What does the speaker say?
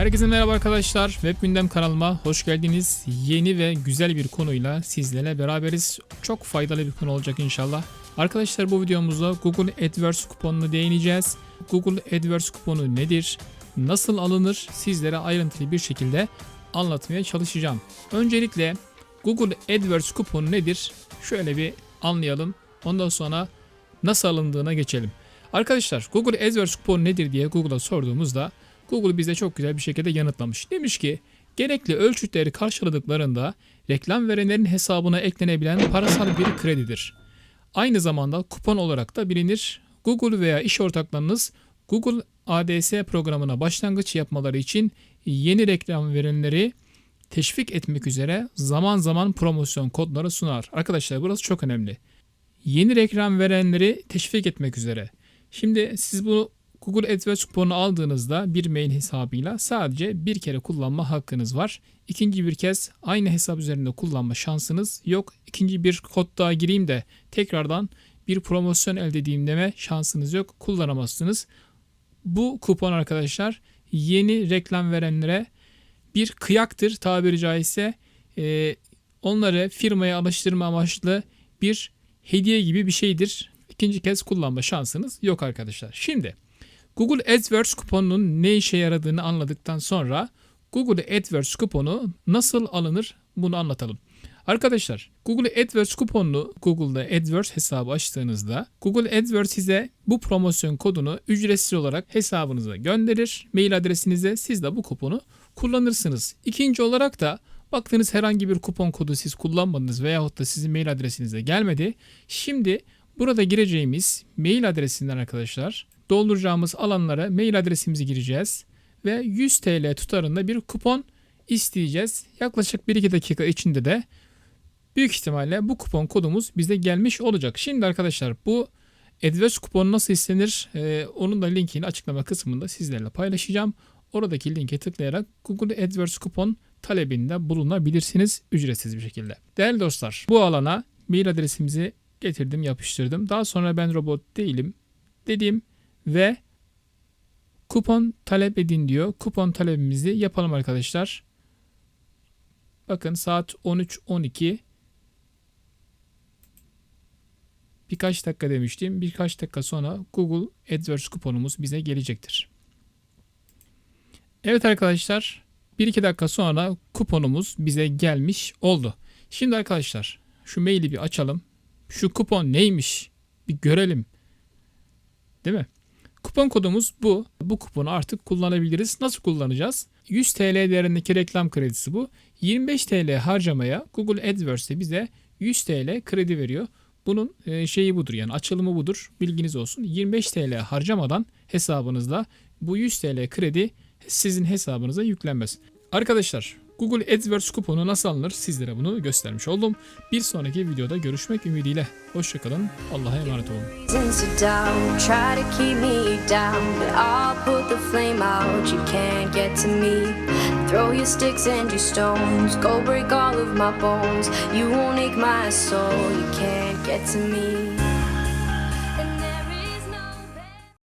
Herkese merhaba arkadaşlar. Web Gündem kanalıma hoş geldiniz. Yeni ve güzel bir konuyla sizlerle beraberiz. Çok faydalı bir konu olacak inşallah. Arkadaşlar bu videomuzda Google AdWords kuponunu değineceğiz. Google AdWords kuponu nedir? Nasıl alınır? Sizlere ayrıntılı bir şekilde anlatmaya çalışacağım. Öncelikle Google AdWords kuponu nedir? Şöyle bir anlayalım. Ondan sonra nasıl alındığına geçelim. Arkadaşlar Google AdWords kuponu nedir diye Google'a sorduğumuzda Google bize çok güzel bir şekilde yanıtlamış. Demiş ki gerekli ölçütleri karşıladıklarında reklam verenlerin hesabına eklenebilen parasal bir kredidir. Aynı zamanda kupon olarak da bilinir. Google veya iş ortaklarınız Google ADS programına başlangıç yapmaları için yeni reklam verenleri teşvik etmek üzere zaman zaman promosyon kodları sunar. Arkadaşlar burası çok önemli. Yeni reklam verenleri teşvik etmek üzere. Şimdi siz bu Google AdWords kuponu aldığınızda bir mail hesabıyla sadece bir kere kullanma hakkınız var. İkinci bir kez aynı hesap üzerinde kullanma şansınız yok. İkinci bir kod daha gireyim de tekrardan bir promosyon elde edeyim deme şansınız yok. Kullanamazsınız. Bu kupon arkadaşlar yeni reklam verenlere bir kıyaktır tabiri caizse. Ee, onları firmaya alıştırma amaçlı bir hediye gibi bir şeydir. İkinci kez kullanma şansınız yok arkadaşlar. Şimdi Google AdWords kuponunun ne işe yaradığını anladıktan sonra Google AdWords kuponu nasıl alınır bunu anlatalım. Arkadaşlar Google AdWords kuponunu Google'da AdWords hesabı açtığınızda Google AdWords size bu promosyon kodunu ücretsiz olarak hesabınıza gönderir. Mail adresinize siz de bu kuponu kullanırsınız. İkinci olarak da baktığınız herhangi bir kupon kodu siz kullanmadınız veyahut da sizin mail adresinize gelmedi. Şimdi burada gireceğimiz mail adresinden arkadaşlar dolduracağımız alanlara mail adresimizi gireceğiz ve 100 TL tutarında bir kupon isteyeceğiz. Yaklaşık 1-2 dakika içinde de büyük ihtimalle bu kupon kodumuz bize gelmiş olacak. Şimdi arkadaşlar bu AdWords kuponu nasıl istenir? Ee, onun da linkini açıklama kısmında sizlerle paylaşacağım. Oradaki linke tıklayarak Google AdWords kupon talebinde bulunabilirsiniz ücretsiz bir şekilde. Değerli dostlar bu alana mail adresimizi getirdim yapıştırdım. Daha sonra ben robot değilim dedim ve kupon talep edin diyor. Kupon talebimizi yapalım arkadaşlar. Bakın saat 13.12 birkaç dakika demiştim. Birkaç dakika sonra Google AdWords kuponumuz bize gelecektir. Evet arkadaşlar 1-2 dakika sonra kuponumuz bize gelmiş oldu. Şimdi arkadaşlar şu maili bir açalım. Şu kupon neymiş bir görelim. Değil mi? Kupon kodumuz bu. Bu kuponu artık kullanabiliriz. Nasıl kullanacağız? 100 TL değerindeki reklam kredisi bu. 25 TL harcamaya Google AdWords'te bize 100 TL kredi veriyor. Bunun e, şeyi budur yani açılımı budur. Bilginiz olsun. 25 TL harcamadan hesabınızda bu 100 TL kredi sizin hesabınıza yüklenmez. Arkadaşlar Google AdWords kuponu nasıl alınır sizlere bunu göstermiş oldum. Bir sonraki videoda görüşmek ümidiyle. Hoşçakalın. Allah'a emanet olun. Throw your sticks and your stones, go break all of my bones. You won't ache my soul. You can't get to me.